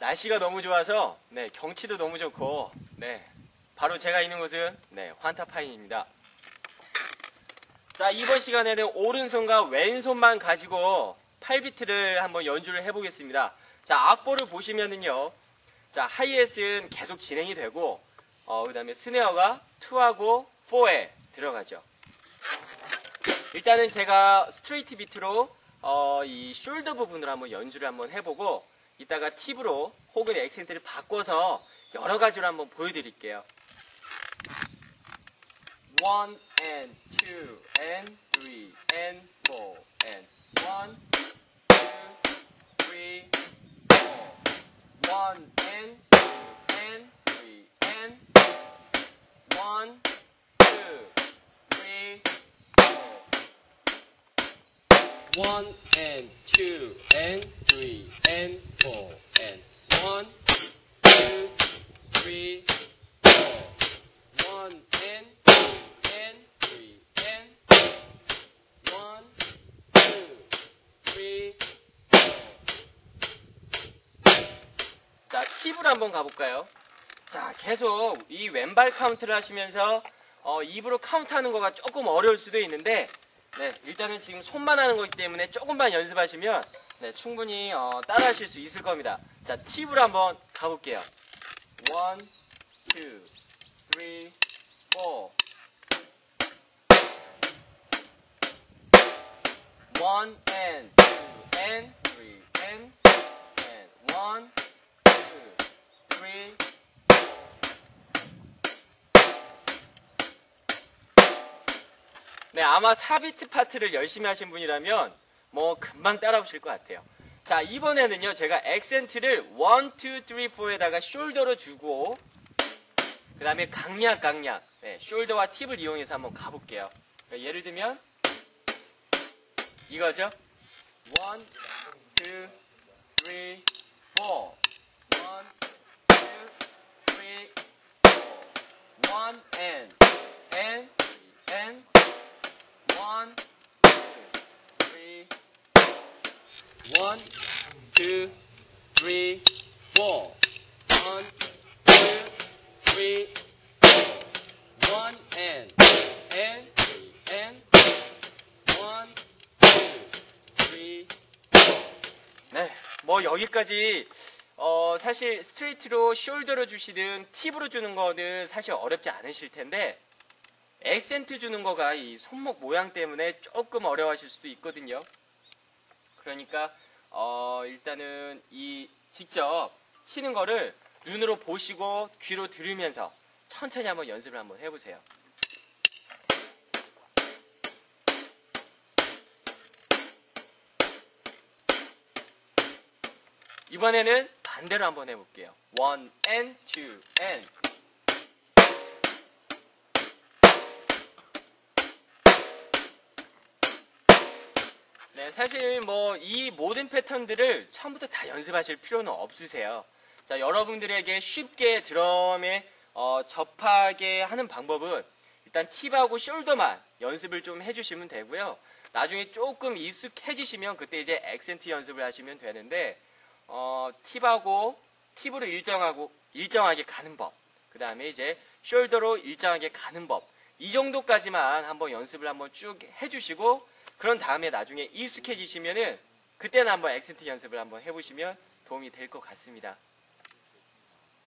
날씨가 너무 좋아서 네, 경치도 너무 좋고 네, 바로 제가 있는 곳은 네, 환타파인입니다. 자, 이번 시간에는 오른손과 왼손만 가지고 8비트를 한번 연주를 해보겠습니다. 자, 악보를 보시면은요. 자, 하이햇은 계속 진행이 되고 어, 그 다음에 스네어가 2하고 4에 들어가죠. 일단은 제가 스트레이트 비트로 어, 이 숄더 부분을 한번 연주를 한번 해보고 이따가 팁으로 혹은 액센트를 바꿔서 여러 가지로 한번 보여드릴게요. One and two and three and four and one, two, three, four. One and two and three and one, two, three, four. One and two and three 팁을 한번 가볼까요? 자, 계속 이 왼발 카운트를 하시면서 어, 입으로 카운트하는 거가 조금 어려울 수도 있는데 네, 일단은 지금 손만 하는 거기 때문에 조금만 연습하시면 네, 충분히 어, 따라하실 수 있을 겁니다. 자, 팁으로 한번 가볼게요. One, two, three, four. One and two and three and and 네, 아마 4비트 파트를 열심히 하신 분이라면 뭐 금방 따라오실 것 같아요. 자, 이번에는요, 제가 액센트를 1, 2, 3, 4에다가 숄더로 주고, 그 다음에 강약, 강약, 네, 숄더와 팁을 이용해서 한번 가볼게요. 그러니까 예를 들면, 이거죠? 1, 2, 3, 4. One, three, one, two, three, four. One, two, three, four. One and and and one, two, three. 네, 뭐 여기까지 어 사실 스트레이트로 숄더로 주시든 팁으로 주는 거는 사실 어렵지 않으실 텐데 액센트 주는 거가 이 손목 모양 때문에 조금 어려워하실 수도 있거든요. 그러니까 어 일단은 이 직접 치는 거를 눈으로 보시고 귀로 들으면서 천천히 한번 연습을 한번 해보세요. 이번에는 반대로 한번 해볼게요. One and two and 네, 사실 뭐 이 모든 패턴들을 처음부터 다 연습하실 필요는 없으세요. 자, 여러분들에게 쉽게 드럼에 어, 접하게 하는 방법은 일단 팁하고 숄더만 연습을 좀 해주시면 되고요. 나중에 조금 익숙해지시면 그때 이제 액센트 연습을 하시면 되는데 어, 팁하고 팁으로 일정하고 일정하게 가는 법. 그 다음에 이제 숄더로 일정하게 가는 법. 이 정도까지만 한번 연습을 한번 쭉 해주시고 그런 다음에 나중에 익숙해지시면은 그때는 한번 액센트 연습을 한번 해보시면 도움이 될 것 같습니다.